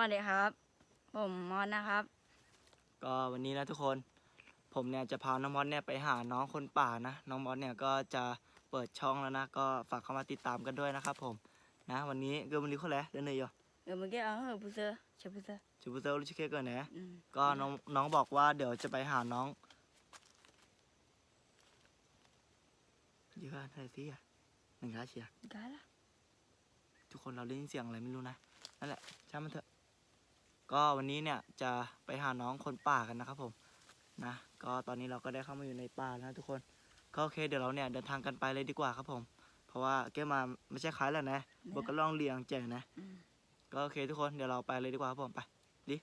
วัสดีครับ ผมมอนนะครับ ก็วันนี้นะทุกคน ผมเนี่ยจะพาน้องมอสเนี่ยไปหาน้องคนป่านะ น้องมอสเนี่ยก็จะเปิดช่องแล้วนะ ก็ฝากเข้ามาติดตามกันด้วยนะครับผม นะ วันนี้เกิดวันนี้คนแรกเดินเลยอยู่เดี๋ยวเมื่อกี้เอาเฮ้ยผู้เซอร์ใช่ผู้เซอร์จูบูเตอร์ลูกชิเคก่อนนะอืมก็น้องน้องบอกว่าเดี๋ยวจะไปหาน้องเยอะอะไรสิอะหนึ่งร้าเชียร์ได้ละทุกคนเราได้ยินเสียงอะไรไม่รู้นะ นั่นแหละช่างมันเถอะ ก็วันนี้เนี่ยจะไปหาน้องคนป่ากันนะครับผมนะก็ตอนนี้เราก็ได้เข้ามาอยู่ในป่าแล้วนะทุกคนก็โอเคเดี๋ยวเราเนี่ยเดินทางกันไปเลยดีกว่าครับผม เพราะว่าแกมาไม่ใช่คล้ายแล้วนะบกก็ล่องเลียงแจงนะ ก็โอเคทุกคนเดี๋ยวเราไปเลยดีกว่าครับผมไปดิ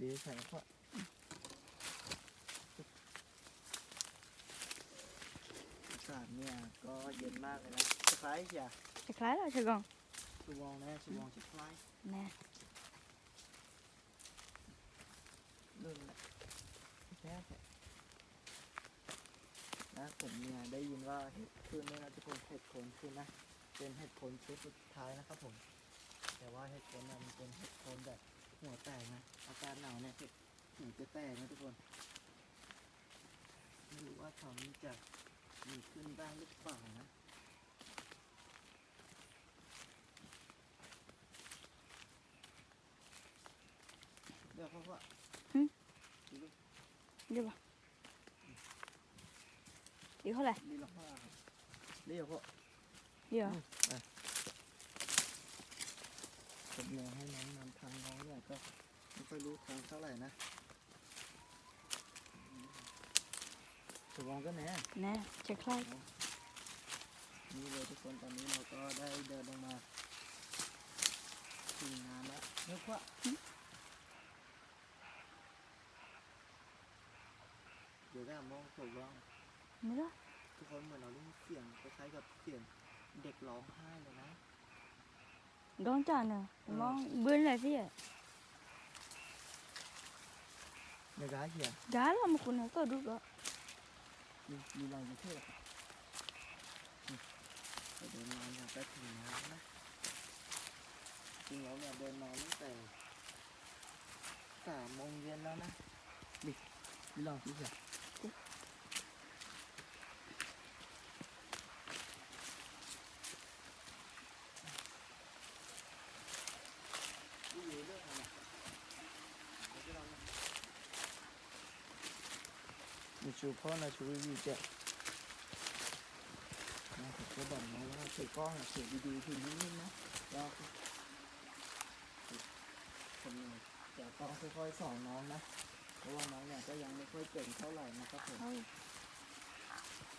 ดีใส่ก็อากาศเนี่ยก็เย็นมากเลยนะคล้ายๆเชียจะคล้ายแล้วใช่กอง ชูวองนะชูวองจะคล้ายแน่นู่นแหละแค่แค่นะผมเนี่ยได้ยินว่าเห็ดขึ้นเนี่ยนะทุกคนเห็ดโคนขึ้นนะ เป็นเห็ดโคนชุดสุดท้ายนะครับผม แต่ว่าเห็ดโคนเนี่ยมันเป็นเห็ดโคนแบบหัวแตกนะ อากาศหนาวเนี่ยเห็ดหัวจะแตกนะทุกคน ไม่รู้ว่าเขานี้จะมีขึ้นบ้างหรือเปล่านะ ดี๋ยวเขาว่าเดี๋ยวปะเดี๋ยวเท่าไหร่ดีละห้าครับเดี๋ยวเขาเดี๋ยวผมเนี่ยให้น้องนำทางน้องเนี่ยก็ไม่ค่อยรู้ทางเท่าไหร่นะถูกวางก็แน่แน่จะคล้ายนี่เลยทุกคนตอนนี้เราก็ได้เดินลงมาถึงงานแล้วเรียกว่าเดี๋ยวได้มองถูกว่างไม่ได้ทุกคนเหมือนเราได้ยินเสียงคล้ายๆกับเสียงเด็กร้องไห้เลยนะดองจานเนอะมองเบื่อเลยสิอะในร้านเหียได้ละมันคุณก็ดูก็มีมีรอยมาเท่เดินมาเนี่ยก็ถึงน้ำนะจริงแล้วเนี่ยเดินมาตั้งแต่สามโมงเย็นแล้วนะดิมีลองสิเสีย มีชูพ่อนะชูวิวเจ็บนะผมก็บอกน้องว่าถือกล้องอะถือดีๆถือนิ่งนะแล้วผมเนี่ยจะต้องค่อยๆสอนน้องนะ เพราะว่าน้องเนี่ยก็ยังไม่ค่อยเก่งเท่าไหร่นะครับผมเฮ้ย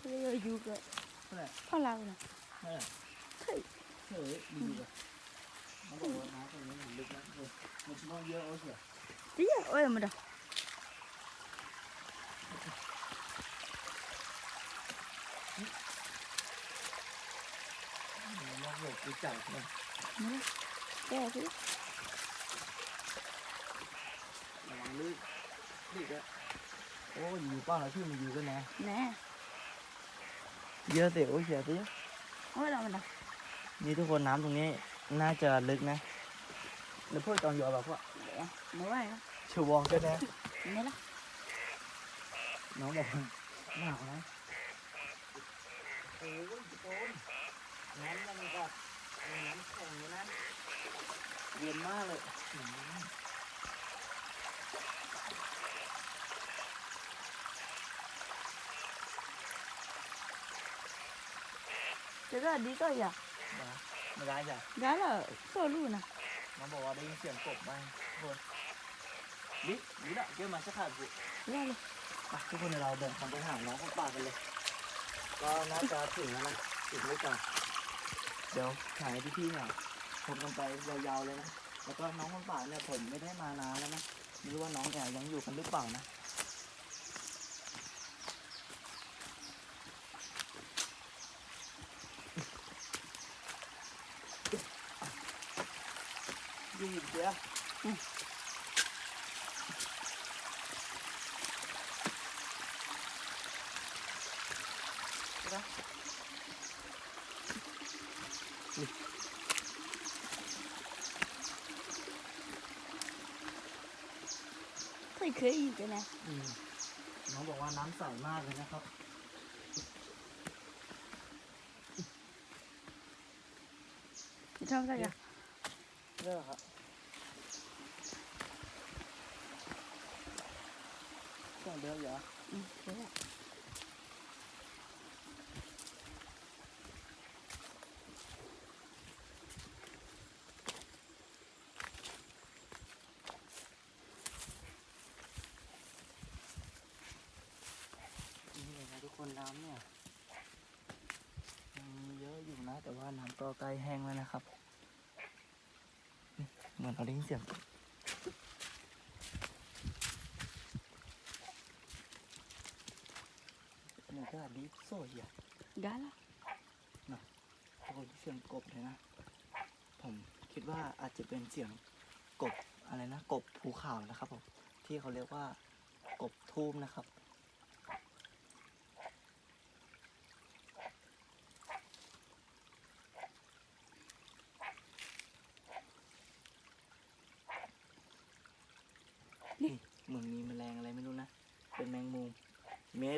เฮ้ยอยู่ก็เท่าไหร่เท่าไหร่นะเท่าไหร่เฮ้ยเฮ้ยดีกว่ะน้องบอกว่าน้ำตรงนี้มันลึกนะเออมันจะต้องเยอะโอ้เสียเดี๋ยวโอ้ยมันดามันนอก โลกกูจับมันไม่ได้แก่สิระวังลึกลึกอะโอ้ยอยู่ป้าแล้วชื่อมันอยู่กันนะแน่เยอะเต๋อโอ้เสียสิโอ้ยเรามันดานี่ทุกคนน้ำตรงนี้น่าจะลึกนะแล้วพวกตอนหยอดแบบว่าเดี๋ยวไม่ไหวแล้วชูวองก็ได้ไม่ละน้องบอกหนาวนะโอ้ยทุกคนน้ำมันแบบ น้ำแข็งเลยนะเย็นมากเลยอืมเดี๋ยวก็ดีก็อย่าไม่ได้จ้ะได้ละก็รู้นะน้องบอกว่าได้ยินเสียงกบบ้างทุกคนดิดิละเกี่ยวมาสักขาดสิได้เลยไปทุกคนเดี๋ยวเราเดินทางไปหาน้องคนป่ากันเลย ก็น่าจะถึงแล้วนะถึงไม่ก่อน เดี๋ยวถ่ายให้พี่ๆเนี่ยผมกันไปยาวๆเลยนะ แล้วก็น้องคนป่าเนี่ยผมไม่ได้มานานแล้วนะ ไม่รู้ว่าน้องแอบยังอยู่กันหรือเปล่านะยี่สิบเดียว เคยเคยอยู่กันะน้องบอกว่าน้ำใสมากเลยนะครับ ชอบจังเลยเลิกครับเลิกเหรออืมเลิก นะทุกคนน้ำเนี่ยยังมีเยอะอยู่นะ แต่ว่าน้ำก็ใกล้แห้งแล้วนะครับนี่เหมือนเราได้ยินเสียงเหมือนกับดิฟโซ่เหียได้ละโอ้ยเสียงกบเลยนะ ผมคิดว่าอาจจะเป็นเสียงกบอะไรนะ กบภูเขานะครับผม ที่เขาเรียกว่ากบทูมนะครับ นี่เหมือนมีแมลงอะไรไม่รู้นะ เป็นแมงมุมเมฆ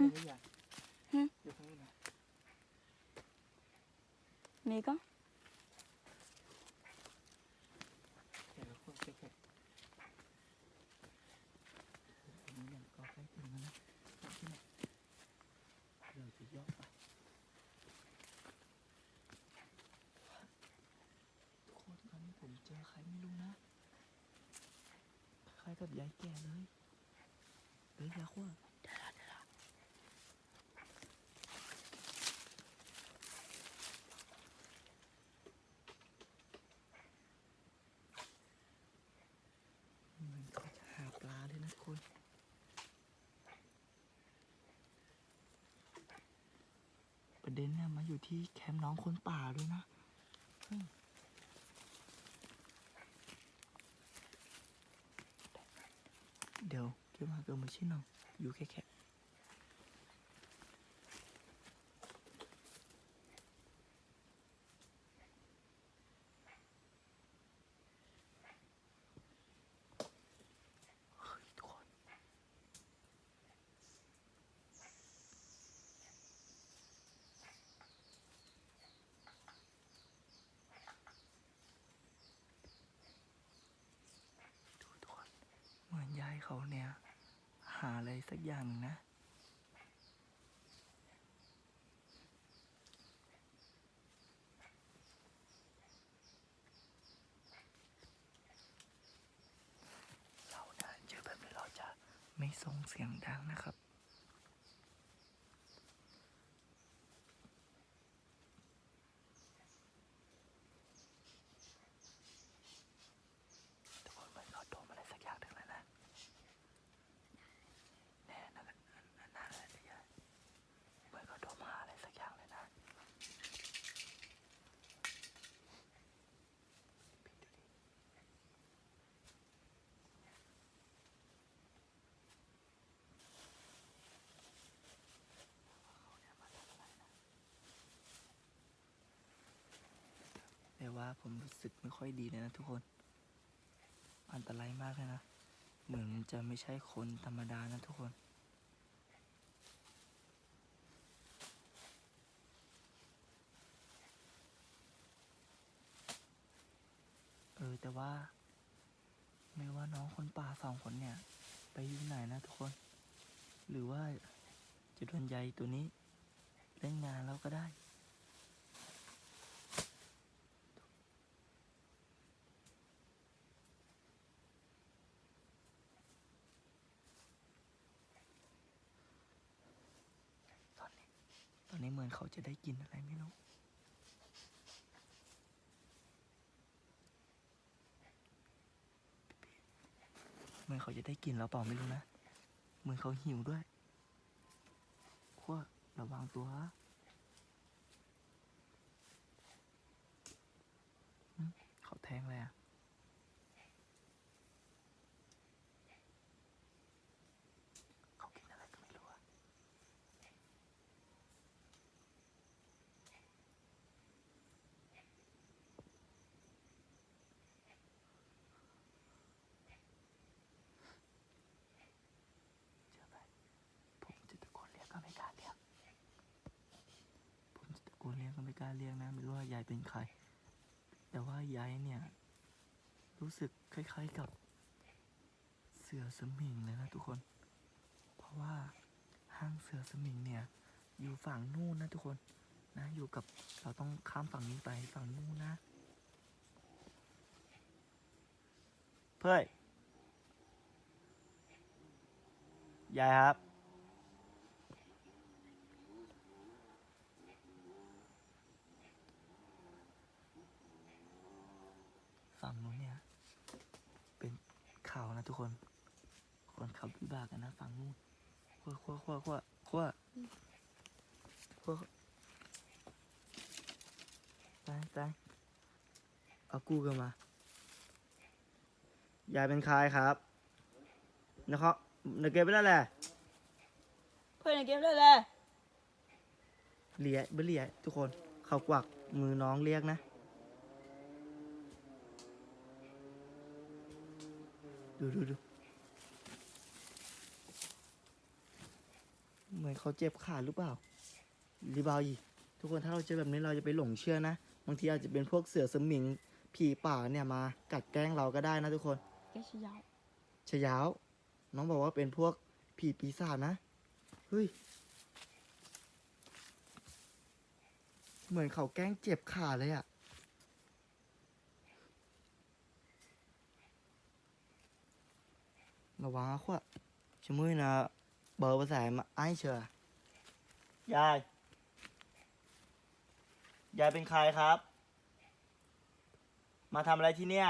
นี่กคนตอนนี้ผมเจอใครไม่รู้นะคล้ายกับยายแก่เลยเฮ้ยยาขั้วมันก็จะหาปลาเลยนะทุกคน ประ เดนเนี่ยมาอยู่ที่แคมป์น้องคนป่าด้วยนะเดี๋ยวเกี่ยวมาเกิดมาชิ้นหนึ่งอยู่แค่แค่เฮ้ยทุกคน ดูทุกคนเหมือนยาย เขาเนี่ย หาอะไรสักอย่างหนึ่งนะ เราเดินเจอแบบนี้เราจะไม่ส่งเสียงดังนะครับ ทุกคนเหมือนเขาดมอะไรสักอย่างหนึ่งแล้วนะแน่นั่นแหละนั่นนั่นแหละที่ยายเหมือนเขาดมหาอะไรสักอย่างเลยนะพี่ดูดิเขาเนี่ยมาทำอะไรนะแต่ ว่าผมรู้สึกไม่ค่อยดีเลยนะทุกคน อันตรายมากเลยนะ เหมือนจะไม่ใช่คนธรรมดานะทุกคนเออแต่ว่าไม่ว่าน้องคนป่าสองคนเนี่ย ไปอยู่ไหนนะทุกคน หรือว่าจะโดนใยตัวนี้ เล่นงานแล้วก็ได้ อนเขาจะได้กินอะไรไม่รู้มือนเขาจะได้กินเราเปล่าไม่รู้นะมือนเขาหิวด้วยข้วกระวังตัวเขาแทงเลยอะาเรียกนะไม่รู้ว่ายายเป็นใคร แต่ว่ายายเนี่ย รู้สึกคล้ายๆกับเสือสมิงเลยนะทุกคน เพราะว่าห้างเสือสมิงเนี่ย อยู่ฝั่งนู่นนะทุกคนนะอยู่กับเราต้องข้ามฝั่งนี้ไปฝั่งนู่นนะ เพื่อยยายครับ ฝั่งนู้นเนี่ย เป็นข่าวนะทุกคน คนขับวิบากกันนะฝั่งนู้นขั้วขั้วขั้วขั้วขั้วขั้วตายตายเอากู้กันมายายเป็นใครครับนะครับเนกเก็บไปแล้วแหละเพื่อนในเกมได้เลยเลียเบเลียทุกคน เขากวักมือน้องเรียกนะ ดูดูดูเหมือนเขาเจ็บขาหรือเปล่ารีบาวอีทุกคนถ้าเราเจอแบบนี้เราจะไปหลงเชื่อนะ บางทีอาจจะเป็นพวกเสือสมิงผีป่าเนี่ยมากัดแกล้งเราก็ได้นะทุกคนแกชยาวชะยาวน้องบอกว่าเป็นพวกผีปีศาจนะ เฮ้ย เหมือนเขาแกล้งเจ็บขาเลยอะ ระวังนะขวดชะมือนะเบอร์ภาษามาไอ้เชื่อยาย ยายเป็นใครครับ มาทำอะไรที่เนี่ย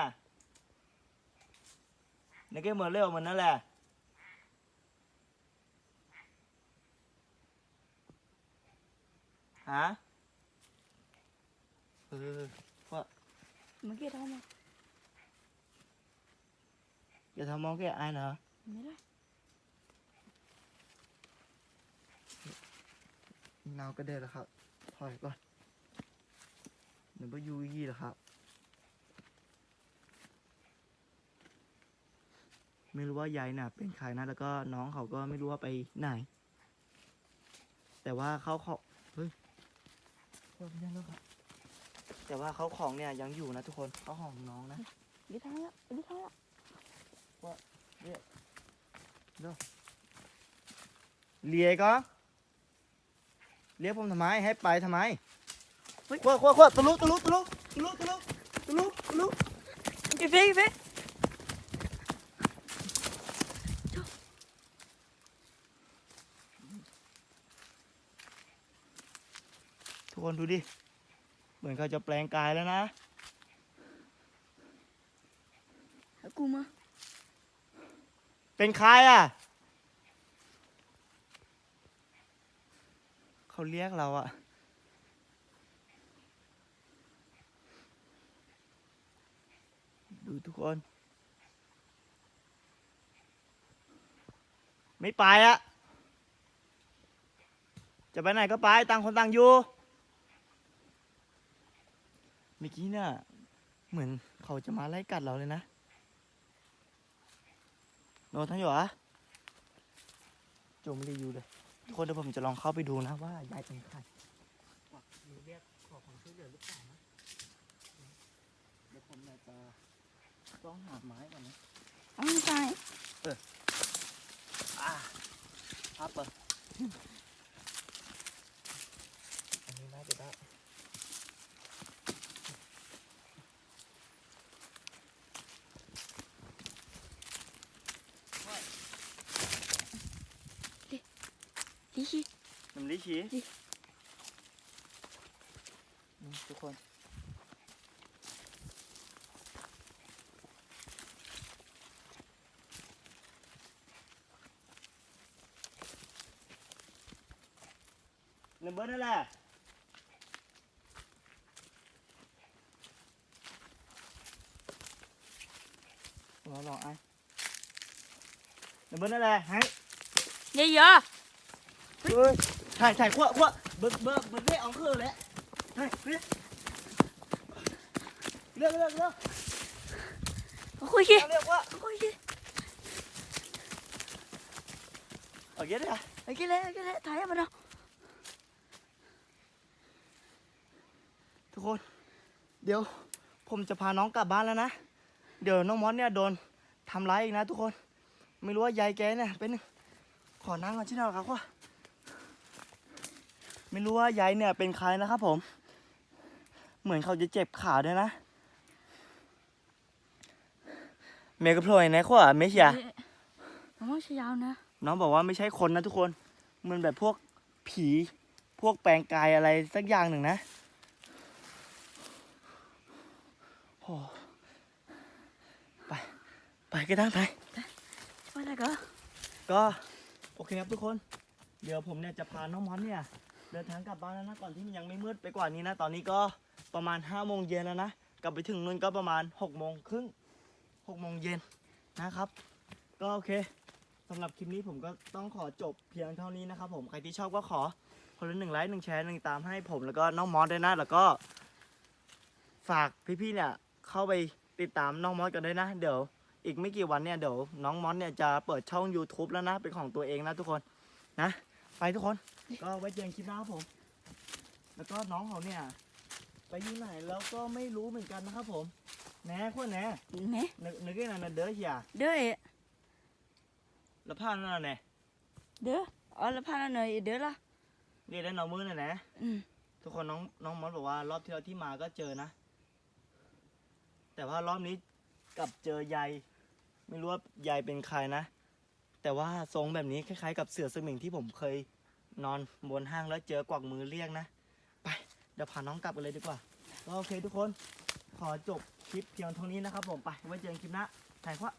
ในเกเหมือนเร็วเหมือนนั่นแหละ ฮะ เออว่า เมื่อกี้เท่ามองแกไอ้ายนะไม่ได้นา วก็เดินแล้วครับถอยก่อนหนึ่งว่ายูยี่แล้วครับไม่รู้ว่ายายน่ะ เป็นใครนะ แล้วก็น้องเขาก็ไม่รู้ว่าไปไหน แต่ว่าเขาเขาเฮ้ยว่าไปยังแล้วครับแต่ว่าเขาของเนี่ยยังอยู่นะทุกคนเขาของน้องนะ đi thắng á đi thắng á เลียก็เรียกผมทำไมให้ไปทำไมเฮ้ยขวดขวดขวดตะลุตะลุตะลุตะลุตะลุตะลุตะลุ cái phê cái phê ทุกคนดูดิ เหมือนเขาจะแปลงกายแล้วนะ aku mah เป็นใครอะ เขาเรียกเราอะ ดูทุกคน ไม่ไปอะ จะไปไหนก็ไปต่างคนต่างอยู่เมื่อกี้เนี่ยเหมือนเขาจะมาไล่กัดเราเลยนะ โนทั้งอยู่เหรอะโจไม่ได้อยู่เลยทุกคนเดี๋ยวผมจะลองเข้าไปดูนะว่ายายเป็นใครวักมือเรียกขอความช่วยเหลือหรือเปล่านะเดี๋ยวผมเนี่ยจะต้องหาไม้ก่อนนะ ông sai อ่าครับเปิดอันนี้น่าจะได้ ลิน้ำลิชีทุกคนน้ำเบิร์นั่นแหละรอรอไอ้น้ำเบิร์นั่นแหละให้เยอะ ถ่ายถ่ายขั้วขั้วเบิร์ดเบิร์ดเบิร์ดไม่เอาคือแล้วถ่ายเร็วเร็วเร็วเร็วคุยขี้เร็วขั้วคุยขี้เอาเยอะเลยอะโอเคเลยโอเคเลยถ่ายมาเนาะทุกคน เดี๋ยวผมจะพาน้องกลับบ้านแล้วนะ เดี๋ยวน้องมอสเนี่ยโดนทำร้ายอีกนะทุกคน ไม่รู้ว่ายายแกเนี่ยเป็นงขอนั่งก่อนที่ nào ครับว่า ไม่รู้ว่ายายเนี่ยเป็นใครนะครับผม เหมือนเขาจะเจ็บขาด้วยนะ เมย์ก็พลอยนขวาไม่ใช่น้องชยาวนะ น้องบอกว่าไม่ใช่คนนะทุกคนมันแบบพวกผี พวกแปลงกายอะไรสักอย่างหนึ่งนะโอ้ไป ไปก็ได้งไปว่าอะไรก็ ก็โอเคครับทุกคน เดี๋ยวผมเนี่ยจะพาน้องมอนเนี่ย เดินทางกลับบ้านแล้วนะก่อนที่มันยังไม่มืดไปกว่านี้นะ ตอนนี้ก็ประมาณ5้าโมงเย็นแล้วนะ กลับไปถึงนู่นก็ประมาณ6กโมงครึ่งหกโมงเย็นนะครับ ก็โอเคสำหรับคลิปนี้ผมก็ต้องขอจบเพียงเท่านี้นะครับผมใครที่ชอบก็ขอคนละหนึ่งไลค์หนึ่งแชร์หนึ่งตามให้ผมแล้วก็น้องมอสด้วยนะ แล้วก็ ฝากพี่ๆเนี่ยเข้าไปติดตามน้องมอสกันด้วยนะ เดี๋ยวอีกไม่กี่วันเนี่ยเดี๋ยวน้องมอสเนี่ยจะเปิดช่อง YouTube แล้วนะ เป็นของตัวเองนะทุกคนนะ ไปทุกคน ก็ไว้เจอกันคลิปหน้าครับผม แล้วก็น้องเขาเนี่ย ไปอยู่ไหนแล้วก็ไม่รู้เหมือนกันนะครับผมแหน่ขวดแหน่เนี่ยนึกนึกยังไงนะเด้อเฮียเด้อแล้วผ้านั่นน่ะแหน่เด้ออ๋อแล้วพาหน่อยเด้อละเรียกได้น้องมือน่ะแหน่อืมทุกคนน้องน้องมอสบอกว่ารอบที่เราที่มาก็เจอนะ แต่ว่ารอบนี้กลับเจอยายไม่รู้ว่ายายเป็นใครนะ แต่ว่าทรงแบบนี้คล้ายๆ กับเสือสมิงที่ผมเคย นอนบนห้างแล้วเจอกวักมือเรียกนะ ไปเดี๋ยวพาน้องกลับกันเลยดีกว่าก็โอเคทุกคน ขอจบคลิปเพียงเท่านี้นะครับผมไปไว้เจอกันคลิปหน้าถ่ายว่า